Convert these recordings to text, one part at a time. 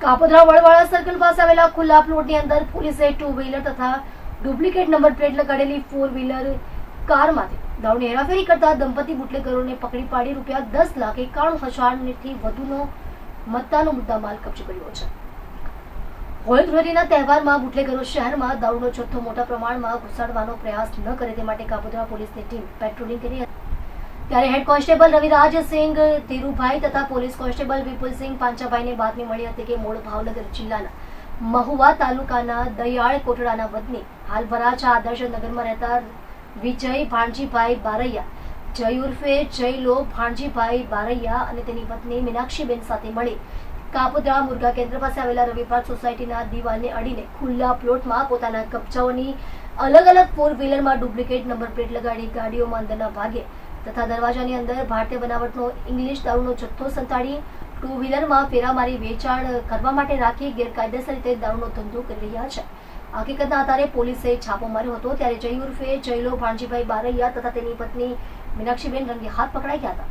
Kapodra Vadwala circle પાસે આવેલા ખુલ્લા પ્લોટની અંદર પોલીસે ટુ વ્હીલર તથા ડુપ્લિકેટ નંબર પ્લેટ લગાડેલી ફોર વ્હીલર કારમાંથી દારૂની હેરાફેરી કરતા દંપતી બુટલેગરોને પકડી પાડી રૂપિયા દસ લાખ એકાણું હજારથી વધુનો મત્તાનો મુદ્દામાલ કબજે કર્યો છે હોળી ધૂળેટીના તહેવારમાં બુટલેગરો શહેરમાં દારૂનો જથ્થો મોટા પ્રમાણમાં ઘુસાડવાનો પ્રયાસ ન કરે તે માટે કાપોદ્રા પોલીસની ટીમ પેટ્રોલિંગ કરી. ત્યારે હેડ કોન્સ્ટેબલ રવિરાજસિંહ ધીરુભાઈ તથા પોલીસ કોન્સ્ટેબલ વિપુલસિંહ પાંચાભાઈને બાતમી મળી હતી કે મૂળ ભાવનગર જિલ્લાના મહુવા તાલુકાના દયાળ કોટડાના વતની હાલ વરાછા આદર્શ નગરમાં રહેતા વિજય ભાણજીભાઈ બારૈયા, જય ઉર્ફે જયલો ભાણજીભાઈ બારૈયા અને તેની પત્ની મીનાક્ષીબેન સાથે મળી કાપોદ્રા મુર્ગા કેન્દ્ર પાસે આવેલા રવિપાર્ક સોસાયટીના દિવાલને અડીને ખુલ્લા પ્લોટમાં પોતાના કબજાઓની અલગ અલગ ફોર વ્હીલરમાં ડુપ્લિકેટ નંબર પ્લેટ લગાડી ગાડીઓમાં અંદરના ભાગે તથા દરવાજાની અંદર ભારતીય બનાવટનો ઇંગ્લિશ દારૂનો જથ્થો સંતાડી ટુ વ્હીલરમાં ફેરા મારી વેચાણ કરવા માટે રાખી ગેરકાયદેસર રીતે દારૂનો ધંધો કરી રહ્યા છે. હકીકતના આધારે પોલીસે છાપો માર્યો હતો ત્યારે જય ઉર્ફે જયલો ભાણજીભાઈ બારૈયા તથા તેની પત્ની મીનાક્ષીબેન રંગે હાથ પકડાઈ ગયા હતા.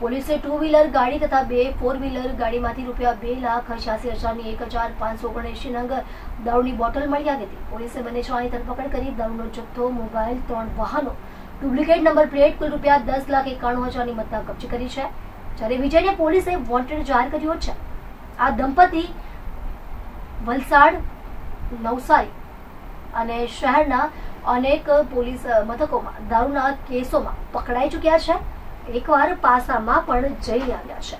પોલીસે ટુ વ્હીલર ગાડી તથા બે ફોર વ્હીલર ગાડીમાંથી રૂપિયા બે લાખ છ્યાસી હજારની એક હજાર પાંચસો ઓગણએંશી નંગ દારૂની બોટલ મળી આવી હતી. પોલીસે બંને જવાની ધરપકડ કરી દારૂનો જથ્થો મોબાઈલ ત્રણ વાહનો ડુપ્લિકેટ નંબર પ્લેટ કુલ રૂપિયા દસ લાખ એકાણું હજારની મત્તા કબજે કરી છે. જ્યારે વિજયને પોલીસે વોન્ટેડ જાહેર કર્યો છે. આ દંપતી વલસાડ, નવસારી અને શહેરના અનેક પોલીસ મથકોમાં, દારૂના કેસોમાં પકડાઈ ચૂક્યા છે. એકવાર પાસામાં પણ જઈ આવ્યા છે.